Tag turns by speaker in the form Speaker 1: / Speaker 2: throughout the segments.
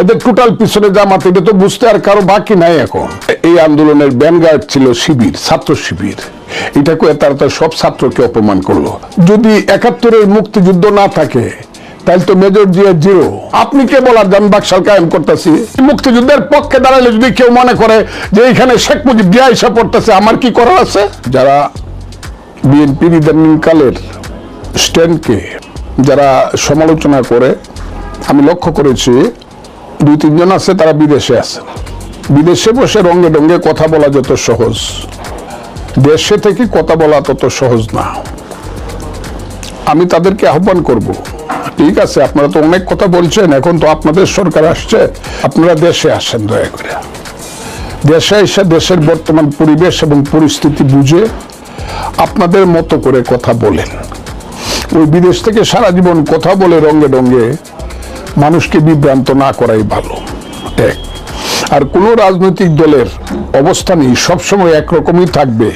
Speaker 1: এদের টোটাল পিছনে জামাত এটা তো বুঝতে আর কারও বাকি নাই এখন। এই আন্দোলনের ব্যানগার্ড ছিল শিবির, ছাত্র শিবির। এটা করে তারা তো সব ছাত্রকে অপমান করল। যদি একাত্তরের মুক্তিযুদ্ধ না থাকে, তাহলে তো মেজর জিয়া জিরো আপনি কে বলার বাকশাল কায়েম করতেছি? মুক্তিযুদ্ধের পক্ষে দাঁড়ালে যদি কেউ মনে করে যে এখানে শেখ মুজিব জিয়া এসে পড়তেছে, আমার কি করার আছে? যারা বিএনপির ইদানিং কালের স্ট্যান্ডকে যারা সমালোচনা করে, আমি লক্ষ্য করেছি দুই, তিনজন আছে, তারা বিদেশে আছে। বিদেশে বসে রঙ্গে ডঙ্গে কথা বলা যত সহজ। দেশে থেকে কথা বলা তত সহজ না। আমি তাদেরকে আহ্বান করব, ঠিক আছে, আপনারা তো অনেক কথা বলছেন, এখন তো আপনাদের সরকার আসছে, আপনারা দেশে আসেন দয়া করে। দেশে এসে দেশের বর্তমান পরিবেশ এবং পরিস্থিতি বুঝে আপনাদের মতো করে কথা বলেন। ওই বিদেশ থেকে সারা জীবন কথা বলে রঙ্গে ডঙ্গে মানুষকে বিভ্রান্ত না করাই ভালো। এক। আর কোনো রাজনৈতিক দলের অবস্থানই সবসময় একরকমই থাকবে।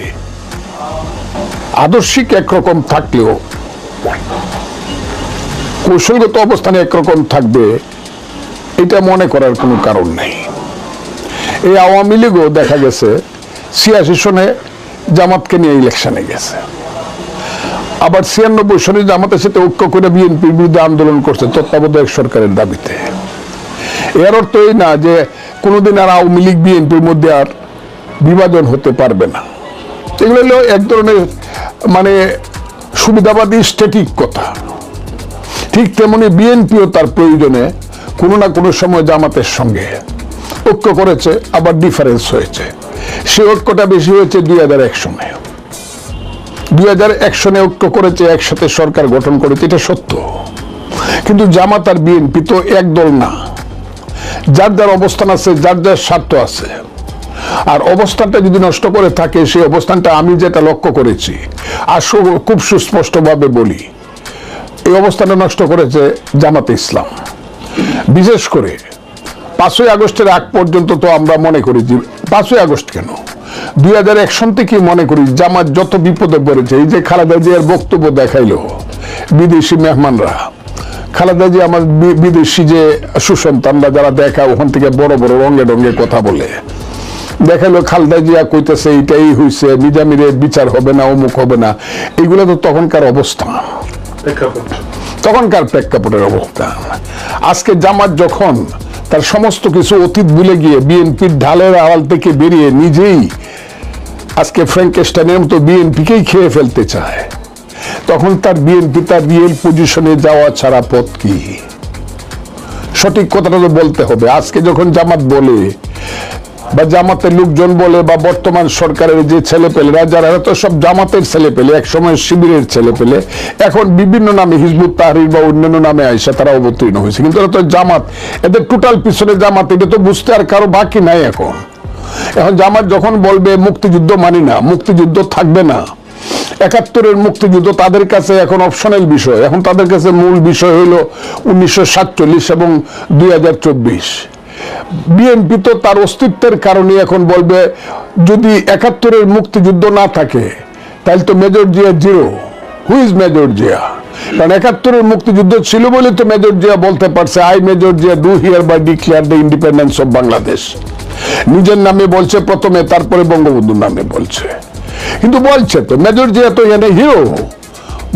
Speaker 1: আদর্শিক একরকম থাকলেও, কৌশলগত অবস্থানে একরকম থাকবে, এটা মনে করার কোনো কারণ নেই। এই আওয়ামী লীগও দেখা গেছে, ছিয়াশি সনে জামাতকে নিয়ে ইলেকশনে গেছে। আবার ছিয়ানব্বই সনে জামাতের সাথে ঐক্য করে বিএনপির বিরুদ্ধে আন্দোলন করছে তত্ত্বাবধায়ক সরকারের দাবিতে। এর অর্থ এই না যে কোনোদিন আর আওয়ামী লীগ বিএনপির মধ্যে আর বিভাজন হতে পারবে না। এগুলো হলো এক ধরনের মানে সুবিধাবাদী স্ট্যাটিক কথা। ঠিক তেমনি বিএনপিও তার প্রয়োজনে কোনো না কোনো সময় জামাতের সঙ্গে ঐক্য করেছে, আবার ডিফারেন্স হয়েছে। সে ঐক্যটা বেশি হয়েছে দুই হাজার এক সনে দুই হাজার এক সনে ঐক্য করেছে, একসাথে সরকার গঠন করেছে, এটা সত্য। কিন্তু জামাত আর বিএনপি তো এক না। যার যার অবস্থান আছে, যার যার স্বার্থ আছে। আর অবস্থানটা যদি নষ্ট করে থাকে, সেই অবস্থানটা আমি যেটা লক্ষ্য করেছি, আর খুব সুস্পষ্টভাবে বলি, এই অবস্থানটা নষ্ট করেছে জামাতে ইসলাম। বিশেষ করে পাঁচই আগস্টের আগ পর্যন্ত তো আমরা মনে করি যে, পাঁচই আগস্ট কেন? দুই হাজার এক সন থেকে মনে করি জামাত যত বিপদে পড়েছে, এই যে খালেদা জিয়ার বক্তব্য দেখাইলো বিদেশি মেহমানরা। খালেদা জিয়া আমার বিদেশি যে সুসন্তানরা যারা দেখা, ওখান থেকে বড় বড় রঙে রঙে কথা বলে। দেখাল খালেদা জিয়া কইতেছে, এইটাই হইছে নিজামিরে বিচার হবে না, অমুক হবে না। এইগুলো তো তখনকার অবস্থা। তখনকার প্রেক্ষাপটের অবস্থা। আজকে জামাত যখন তার সমস্ত কিছু অতীত ভুলে গিয়ে বিএনপির ঢালের আড়াল থেকে বেরিয়ে নিজেই আজকে ফ্র্যাঙ্কেস্টাইনের মতো বিএনপিকেই খেয়ে ফেলতে চায়? তখন তার বিএনপি তার রিয়েল পজিশনে যাওয়া ছাড়া পথ কি? সঠিক কথাটা তো বলতে হবে। আজকে যখন জামাত বলে, বা জামাতের লোকজন বলে, বা বর্তমান সরকারের যে ছেলে পেলেরা যারা তো সব জামাতের ছেলে পেলে এক সময় শিবিরের ছেলে পেলে এখন বিভিন্ন নামে হিজবুত তাহরির বা অন্যান্য নামে আইসা তারা অবতীর্ণ হয়েছে। কিন্তু এরা তো জামাত। এদের টোটাল পিছনে জামাত, এটা তো বুঝতে আর কারও বাকি নাই এখন। এখন জামাত যখন বলবে মুক্তিযুদ্ধ মানি না, মুক্তিযুদ্ধ থাকবে না, একাত্তরের মুক্তিযুদ্ধ তাদের কাছে এখন অপশনাল বিষয়। এখন তাদের কাছে মূল বিষয় হলো উনিশশো এবং দুই হাজার চব্বিশ। বিএনপি তো তার অস্তিত্বের কারণে এখন বলবে, যদি একাত্তরের মুক্তিযুদ্ধ না থাকে, তাহলে তো major Zia zero. Who is major Zia? কারণ একাত্তরের মুক্তিযুদ্ধ ছিল বলে তো মেজর জিয়া বলতে পারছে I major Zia do hereby declare the independence of Bangladesh নিজের নামে বলছে প্রথমে, তারপরে বঙ্গবন্ধুর নামে বলছে। কিন্তু বলছে তো, মেজর জিয়া তো এনে হিরো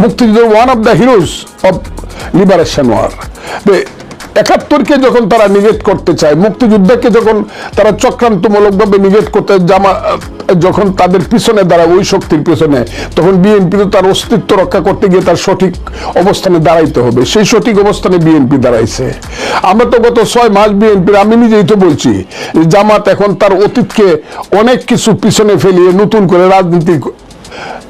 Speaker 1: মুক্তিযুদ্ধ one of the heroes of liberation war একাত্তরকে যখন তারা নিগেট করতে চায়, মুক্তিযুদ্ধকে যখন তারা চক্রান্তমূলকভাবে নিগেট করতে জামা যখন তাদের পিছনে দাঁড়ায়, ওই শক্তির পিছনে, তখন বিএনপি তো তার অস্তিত্ব রক্ষা করতে গিয়ে তার সঠিক অবস্থানে দাঁড়াইতে হবে। সেই সঠিক অবস্থানে বিএনপি দাঁড়াইছে। আমরা তো গত ছয় মাস বিএনপির, আমি নিজেই তো বলছি, জামাত এখন তার অতীতকে অনেক কিছু পিছনে ফেলিয়ে নতুন করে রাজনীতি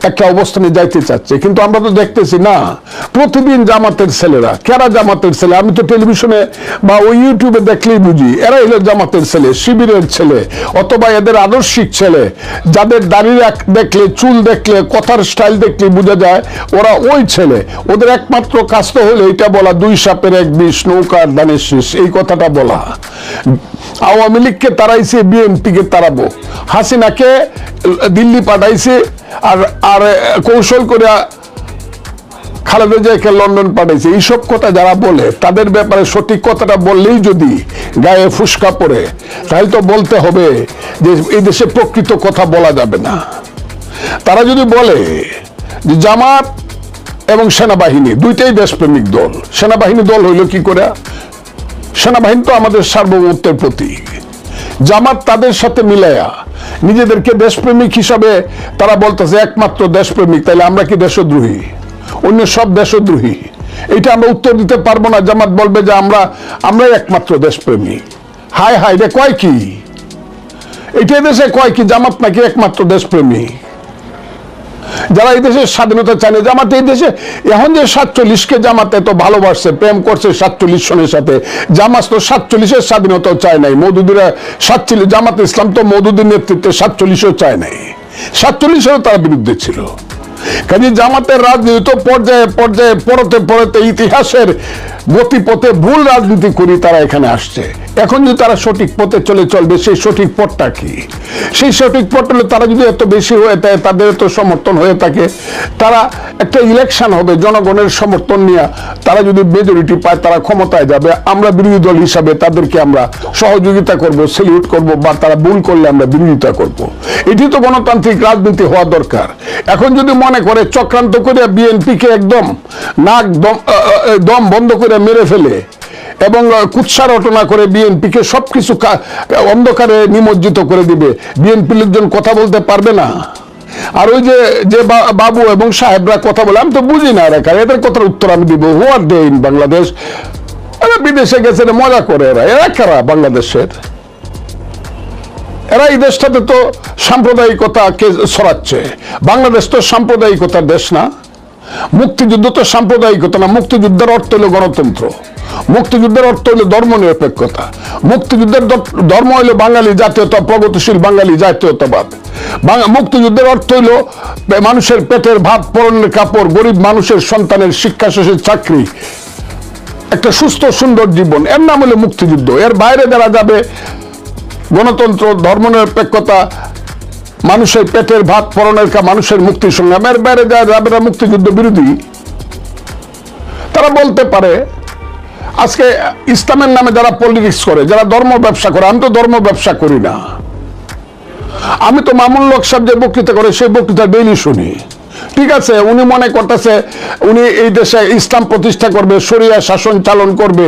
Speaker 1: একটা অবস্থানে যাইতে চাচ্ছে, কিন্তু আমরা তো দেখতেছি না। প্রতিদিন জামাতের ছেলেরা, কেরা জামাতের ছেলে? আমি তো টেলিভিশনে বা ওই ইউটিউবে দেখলেই বুঝি, এরা হলো জামাতের ছেলে, শিবিরের ছেলে, অথবা এদের আদর্শিক ছেলে। যাদের দাড়ি রাখ- দেখলে, চুল দেখলে, কথার স্টাইল দেখলে বোঝা যায়, ওরা ওই ছেলে। ওদের একমাত্র কাজ তো হলো এটা বলা, দুই সাপের এক বিষ, নৌকার দানের শেষ, এই কথাটা বলা। আওয়ামী লীগকে তাড়াইছে বিএনপিকে তাড়াবো হাসিনাকে দিল্লি পাঠাইছে আর আর কৌশল করে খালেদা জিয়াকে লন্ডন পাঠিয়েছে এইসব কথা যারা বলে, তাদের ব্যাপারে সঠিক কথাটা বললেই যদি গায়ে ফুসকা পড়ে, তাহলে তো বলতে হবে যে এই দেশে প্রকৃত কথা বলা যাবে না। তারা যদি বলে যে জামাত এবং সেনাবাহিনী, দুইটাই দেশপ্রেমিক দল। সেনাবাহিনী দল হইল কি করে সেনাবাহিনী তো আমাদের সার্বভৌমত্বের প্রতীক। জামাত তাদের সাথে মিলায়া নিজেদেরকে দেশপ্রেমিক হিসাবে তারা বলতেছে, একমাত্র দেশপ্রেমিক তাহলে আমরা কি দেশদ্রোহী? অন্য সব দেশদ্রোহী। এটা আমরা উত্তর দিতে পারব না। জামাত বলবে যে, আমরা, আমরাই একমাত্র দেশপ্রেমিক। হায় হায় রে কয় কি? এটা দেশে কয় কি, জামাত নাকি একমাত্র দেশপ্রেমিক? যারা এই দেশের স্বাধীনতা চায় না জামাত এই দেশে, এখন যে সাতচল্লিশকে জামাতে তো ভালোবাসছে, প্রেম করছে সাতচল্লিশ সনের সাথে, জামাত তো সাতচল্লিশের স্বাধীনতাও চায় নাই, মৌদুদিরা সাতচল্লিশ, জামাত ইসলাম তো মৌদুদির নেতৃত্বে সাতচল্লিশও চায় নাই। সাতচল্লিশেরও তার বিরুদ্ধে ছিল। কাজে জামাতের রাজনীতি তো পর্যায়ে পর্যায়ে, পরতে পরতে ইতিহাসের গতিপথে ভুল রাজনীতি করি তারা এখানে আসছে। এখন যদি তারা সঠিক পথে চলে চলবে, সেই সঠিক পথটা কি? সেই সঠিক পথ হলে তারা যদি এত বেশি হয়ে থাকে, তাদের এত সমর্থন হয়ে থাকে, তারা একটা ইলেকশন হবে, জনগণের সমর্থন নিয়ে তারা যদি মেজরিটি পায়, তারা ক্ষমতায় যাবে। আমরা বিরোধী দল হিসাবে তাদেরকে আমরা সহযোগিতা করব সেলিউট করব, বা তারা ভুল করলে আমরা বিরোধিতা করব। এটি তো গণতান্ত্রিক রাজনীতি হওয়া দরকার। এখন যদি মনে করে চক্রান্ত করে বিএনপিকে একদম নাক দম বন্ধ করে মেরে ফেলে এবং কুৎসা রটনা করে বিএনপিকে সবকিছু কা- অন্ধকারে নিমজ্জিত করে দিবে। বিএনপি লোকজন কথা বলতে পারবে না। আর ওই যে যে বাবু এবং সাহেবরা কথা বলে, আমি তো বুঝি না এরা এদের কথার উত্তর আমি দিব। হু আর দে ইন বাংলাদেশ বিদেশে গেছে মজা করে এরা। এরা কারা বাংলাদেশের? এরা এই দেশটাতে তো সাম্প্রদায়িকতাকে ছড়াচ্ছে। বাংলাদেশ তো সাম্প্রদায়িকতার দেশ না। মুক্তিযুদ্ধ তো সাম্প্রদায়িকতা না। মুক্তিযুদ্ধের অর্থ হলো গণতন্ত্র। মুক্তিযুদ্ধের অর্থ হলো ধর্ম নিরপেক্ষতা মুক্তিযুদ্ধের ধর্ম হলো বাঙালি জাতীয়তা, প্রগতিশীল বাঙালি জাতীয়তাবাদ। মুক্তিযুদ্ধের অর্থ হইল মানুষের পেটের ভাত, পরনের কাপড়, গরিব মানুষের সন্তানের শিক্ষা শেষের চাকরি। একটা সুস্থ, সুন্দর জীবন। এর নাম হলো মুক্তিযুদ্ধ। এর বাইরে যারা যাবে, গণতন্ত্র, ধর্মনিরপেক্ষতা, মানুষের পেটের ভাত, পরনের কা মানুষের মুক্তি সংগ্রাম এর বাইরে যারা যাবে মুক্তিযুদ্ধ বিরোধী, তারা বলতে পারে আজকে ইসলামের নামে যারা পলিটিক্স করে, যারা ধর্ম ব্যবসা করে, আমি তো ধর্ম ব্যবসা করি না। আমি তো মামুন লোক সাহেব যে বক্তৃতা করে, সেই বক্তৃতা ডেইলি শুনি। ঠিক আছে, উনি মনে করতেছে, উনি এই দেশে ইসলাম প্রতিষ্ঠা করবে, শরিয়া শাসন চালন করবে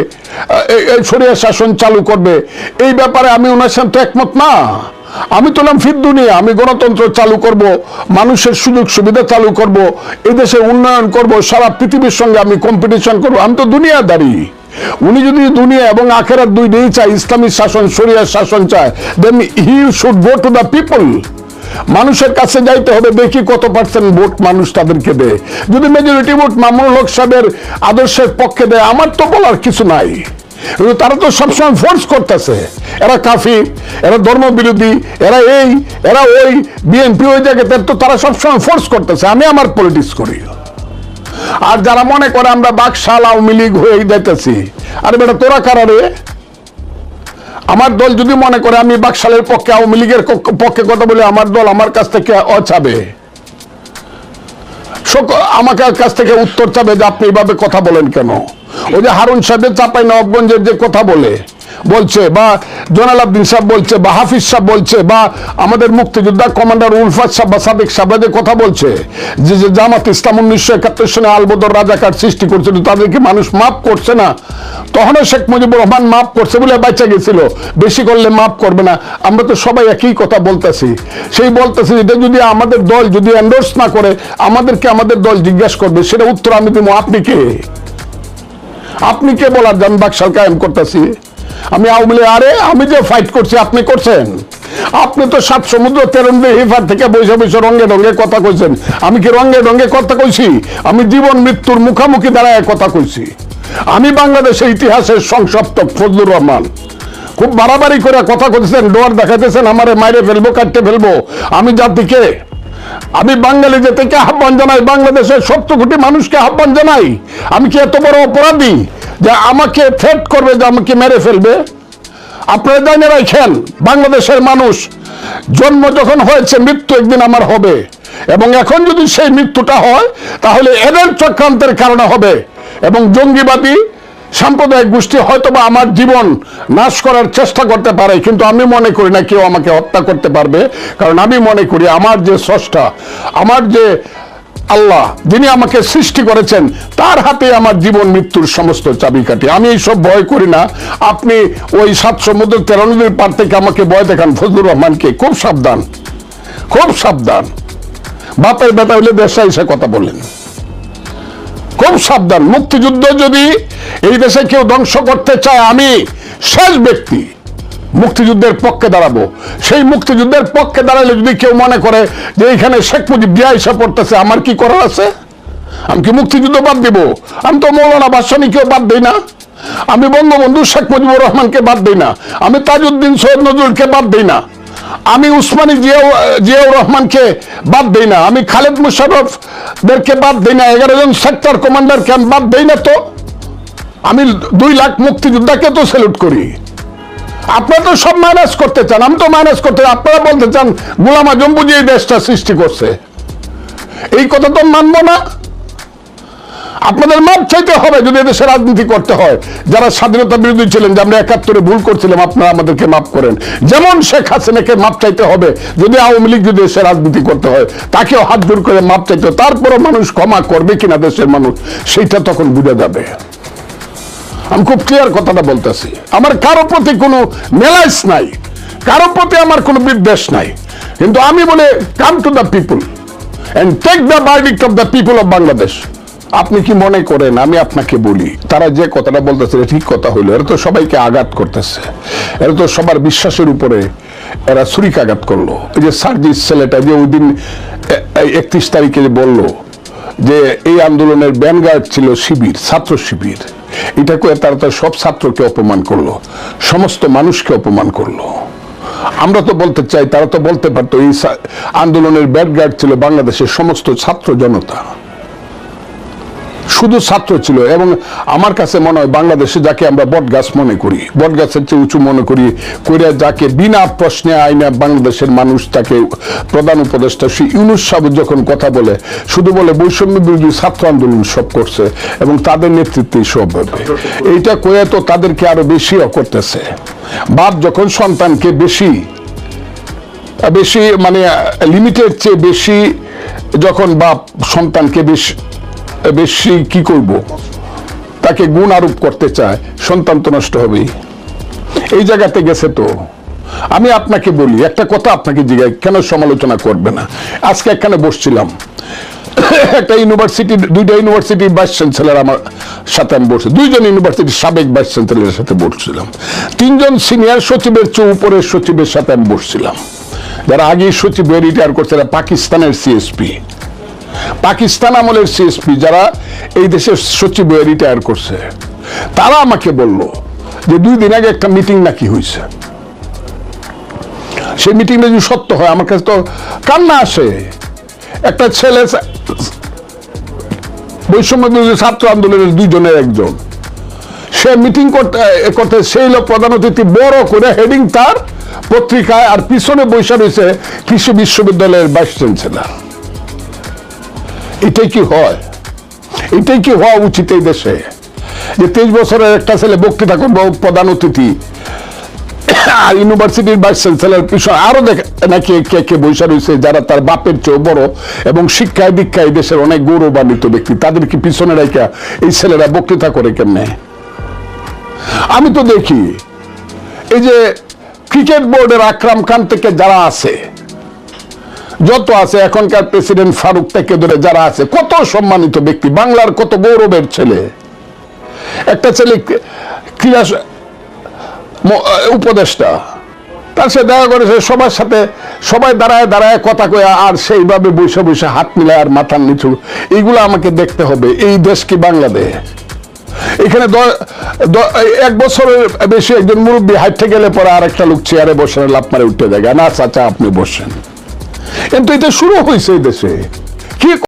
Speaker 1: শরিয়া শাসন চালু করবে। এই ব্যাপারে আমি ওনার সাথে একমত না। আমি তো তোলাম ফির দুনিয়া, আমি গণতন্ত্র চালু করব, মানুষের সুযোগ সুবিধা চালু করব, এই দেশে উন্নয়ন করব, সারা পৃথিবীর সঙ্গে আমি কম্পিটিশন করব। আমি তো দুনিয়াদারি। উনি যদি দুনিয়া এবং আখেরাত দুই নেই চায়, ইসলামী শাসন শরিয়ার শাসন চায় then he should go to the people মানুষের কাছে যাইতে হবে, দেখি কত পার্সেন্ট ভোট মানুষ তাদেরকে দেয়। যদি মেজরিটি ভোট মামুনুল হক সাহেবের আদর্শের পক্ষে দেয়, আমার তো বলার কিছু নাই। তারা তো সবসময় ফোর্স করতেছে। এরা কাফি, এরা ধর্ম বিরোধী এরা এই, এরা ওই বিএনপি ওই জায়গাতে তো তারা সবসময় ফোর্স করতেছে। আমি আমার পলিটিক্স করি। আর যারা মনে করে আমরা বাকশাল আওয়ামী লীগ হয়ে যাইতেছি আরে বেটা, তোরা কারা রে? আমার দল যদি মনে করে আমি বাকশালের পক্ষে আওয়ামী লীগের পক্ষে কথা বলে, আমার দল আমার কাছ থেকে অচাবে আমাকে কাছ থেকে উত্তর চাবে যে আপনি এইভাবে কথা বলেন কেন? ওই যে হারুন সাহেবের চাপাই নবাবগঞ্জের যে কথা বলে বলছে, বা জোনাল আব্দিন সাহেব বলছে, বা হাফিজ সাহেব বলছে, বা আমাদের মুক্তিযোদ্ধা কমান্ডার উলফাত সাহেব বা সাদিক সাহেবরা যে কথা বলছে, যে যে জামাত ইসলাম উনিশশো একাত্তর সনে আলবদর রাজাকার সৃষ্টি করছিল তাদেরকে মানুষ মাফ করছে না? তখনও শেখ মুজিবুর রহমান মাফ করছে বলে বাচ্চা গেছিল, বেশি করলে মাফ করবে না। আমরা তো সবাই একই কথা বলতেছি। সেই বলতেছি এটা যদি আমাদের দল যদি এন্ডোর্স না করে, আমাদেরকে আমাদের দল জিজ্ঞাসা করবে, সেটা উত্তর আমি দিব। আপনি কে? আপনি কে বলার আমি বাকশাল কায়েম করতেছি? আমি আওয়ামী লীগ, আরে আমি যে ফাইট করছি, আপনি করছেন? আপনি তো সাত সমুদ্র তেরন্দ্রে হিফার থেকে বসে বসে রঙে রঙে কথা কইছেন। আমি কি রঙে রঙে কথা কইছি? আমি জীবন মৃত্যুর মুখামুখি দাঁড়ায় কথা কইছি। আমি বাংলাদেশের ইতিহাসের সংসপ্তক ফজলুর রহমান। খুব বাড়াবাড়ি করে কথা কইতেছেন ডোয়ার দেখাতেছেন আমারে মাইরে ফেলব, কাটতে ফেলব। আমি জাতিকে আমি বাঙালি থেকে আহ্বান জানাই, বাংলাদেশের সত্তর কোটি মানুষকে আহ্বান জানাই, আমি কি এত বড় অপরাধী যে আমাকে থ্রেট করবে যে আমাকে মেরে ফেলবে? আপনারা জানে রাখেন, বাংলাদেশের মানুষ জন্ম যখন হয়েছে, মৃত্যু একদিন আমার হবে। এবং এখন যদি সেই মৃত্যুটা হয়, তাহলে এদের চক্রান্তের কারণে হবে। এবং জঙ্গিবাদী সাম্প্রদায়িক গোষ্ঠী হয়তো বা আমার জীবন নাশ করার চেষ্টা করতে পারে, কিন্তু আমি মনে করি না কেউ আমাকে হত্যা করতে পারবে। কারণ আমি মনে করি আমার যে স্রষ্টা, আমার যে আল্লাহ, যিনি আমাকে সৃষ্টি করেছেন, তার হাতে আমার জীবন মৃত্যুর সমস্ত চাবিকাঠি। আমি এইসব ভয় করি না। আপনি ওই সাত সমুদ্র তেরো নদীর পার থেকে আমাকে ভয় দেখান, ফজলুর রহমানকে। খুব সাবধান খুব সাবধান। বাপের বেটা হলে দেশে এসে কথা বলেন। খুব সাবধান। মুক্তিযুদ্ধ যদি এই দেশে কেউ ধ্বংস করতে চায়, আমি শেষ ব্যক্তি। মুক্তিযুদ্ধের পক্ষে দাঁড়াবো। সেই মুক্তিযুদ্ধের পক্ষে দাঁড়ালে যদি কেউ মনে করে যে এখানে শেখ মুজিব বিয়া এসে পড়তেছে, আমার কি করার আছে? আমি কি মুক্তিযুদ্ধ বাদ দিব? আমি তো মৌলানা বাদশানীকেও বাদ দিই না। আমি বঙ্গবন্ধু শেখ মুজিবুর রহমানকে বাদ দিই না। আমি তাজউদ্দিন সৈয়দ নজরুলকে বাদ দিই না। আমি উসমানী জিয়াউ জিয়াউর রহমানকে বাদ দেই না। আমি খালেদ মুশারফদেরকে বাদ দেই না। এগারো জন সেক্টর কমান্ডারকে আমি বাদ দেই না তো। আমি দুই লাখ মুক্তিযোদ্ধাকে তো স্যালুট করি। আপনারা তো সব মাইনাস করতে চান। আমি তো মাইনাস করতে আপনারা বলতে চান, গোলাম আজম বুঝি এই দেশটা সৃষ্টি করছে। এই কথা তো মানবো না। আপনাদের মাপ চাইতে হবে যদি দেশে রাজনীতি করতে হয়। যারা স্বাধীনতা বিরোধী ছিলেন, যে আমরা একাত্তরে ভুল করছিলাম, আপনারা আমাদেরকে মাফ করেন। যেমন শেখ হাসিনাকে মাপ চাইতে হবে, যদি আওয়ামী লীগ যদি দেশে রাজনীতি করতে হয়, তাকেও হাত জোর করে মাপ চাইতে তারপরও মানুষ ক্ষমা করবে কিনা দেশের মানুষ সেইটা তখন বুঝে যাবে। আমি খুব ক্লিয়ার কথাটা বলতেছি। আমার কারও প্রতি কোনো মেলাইস নাই। কারও প্রতি আমার কোনো বিদ্বেষ নাই। কিন্তু আমি বলে come to the people and take the verdict of the people of Bangladesh আপনি কি মনে করেন, আমি আপনাকে বলি, তারা যে কথাটা বলতেছে ঠিক কথা হইল এরা তো সবাইকে আঘাত করতেছে। এরা তো সবার বিশ্বাসের উপরে এরা ছুরিকাঘাত করল। এই যে সার্জিস ছেলেটা যে ওই দিন একত্রিশ তারিখে বলল যে এই আন্দোলনের ব্যানগার্ড ছিল শিবির, ছাত্র শিবির। এটা করে তারা তো সব ছাত্রকে অপমান করল, সমস্ত মানুষকে অপমান করল। আমরা তো বলতে চাই, তারা তো বলতে পারতো, এই আন্দোলনের ব্যাডগার্ড ছিল বাংলাদেশের সমস্ত ছাত্র জনতা। শুধু ছাত্র ছিল এবং আমার কাছে মনে হয় বাংলাদেশে যাকে আমরা বটগাছ মনে করি, বটগাছের চেয়ে উঁচু মনে করি করিয়া যাকে বিনা প্রশ্নে আইনা বাংলাদেশের মানুষ তাকে প্রধান উপদেষ্টা শ্রী ইউনুস সাহেব যখন কথা বলে, শুধু বলে বৈষম্য বিরোধী ছাত্র আন্দোলন সব করছে এবং তাদের নেতৃত্বে সব হবে। এইটা কয়ে তো তাদেরকে আরও বেশিও করতেছে। বাপ যখন সন্তানকে বেশি বেশি মানে লিমিটের চেয়ে বেশি, যখন বাপ সন্তানকে বেশি বেশি কি করব? তাকে গুণ আরোপ করতে চায়, সন্তান তো নষ্ট হবেই। এই জায়গাতে গেছে তো। আমি আপনাকে বলি, একটা কথা আপনাকে জিজ্ঞাসা কেন সমালোচনা করবে না? আজকে এখানে বসছিলাম। একটা ইউনিভার্সিটি, দুইটা ইউনিভার্সিটির ভাইস চ্যান্সেলর আমার সাথে আমি বসছি দুইজন ইউনিভার্সিটির সাবেক ভাইস চ্যান্সেলরের সাথে বসছিলাম। তিনজন সিনিয়র সচিবের চেয়ে উপরের সচিবের সাথে আমি বসছিলাম। যারা আগে সচিব রিটায়ার করছে পাকিস্তানের সিএসপি। পাকিস্তান আমলের সিএসপি যারা এই দেশের সচিব হয়ে রিটায়ার করছে, তারা আমাকে বলল যে দুই দিন আগে একটা মিটিং নাকি হয়েছে সেই মিটিংটা যদি সত্য হয়, আমার কাছে তো কান্না আসে। একটা ছেলে বৈষম্য ছাত্র আন্দোলনের দুইজনের একজন। সে মিটিং করতে করতে সেই লোক প্রধান অতিথি বড় করে হেডিং তার পত্রিকায় আর পিছনে বৈশা রয়েছে কৃষি বিশ্ববিদ্যালয়ের ভাইস চ্যান্সেলর এটাই কি হয়? এটাই কি হওয়া উচিত এই দেশে? যে তেইশ বছরের একটা ছেলে বক্তৃতা করব প্রধান অতিথি। আর ইউনিভার্সিটির ভাইস চ্যান্সেলর পিছনে আরও দেখ নাকি কে কে বৈশা রয়েছে যারা তার বাপের চেয়েও বড় এবং শিক্ষায় দীক্ষায় দেশের অনেক গৌরবান্বিত ব্যক্তি। তাদেরকে পিছনে রেখে এই ছেলেরা বক্তৃতা করে কেমনে? আমি তো দেখি, এই যে ক্রিকেট বোর্ডের আকরাম খান থেকে যারা আছে যত আছে এখনকার প্রেসিডেন্ট ফারুক থেকে ধরে যারা আছে, কত সম্মানিত ব্যক্তি, বাংলার কত গৌরবের ছেলে। একটা ছেলে উপদেষ্টা, তার সাথে দেখা করেছে সবার সাথে, সবাই দাঁড়ায় দাঁড়ায় কথা কয়ে, আর সেইভাবে বসে বসে হাত মিলায় আর মাথার নিচু। এইগুলো আমাকে দেখতে হবে, এই দেশ কি বাংলাদেশ? এখানে এক বছরের বেশি একজন মুরব্বী হাঁটতে গেলে পরে আর একটা লোক চেয়ারে বসে লাভ মারে উঠতে যায় না, চাচা, আপনি বসেন। কিন্তু এটা শুরু হয়েছে দেশে। কি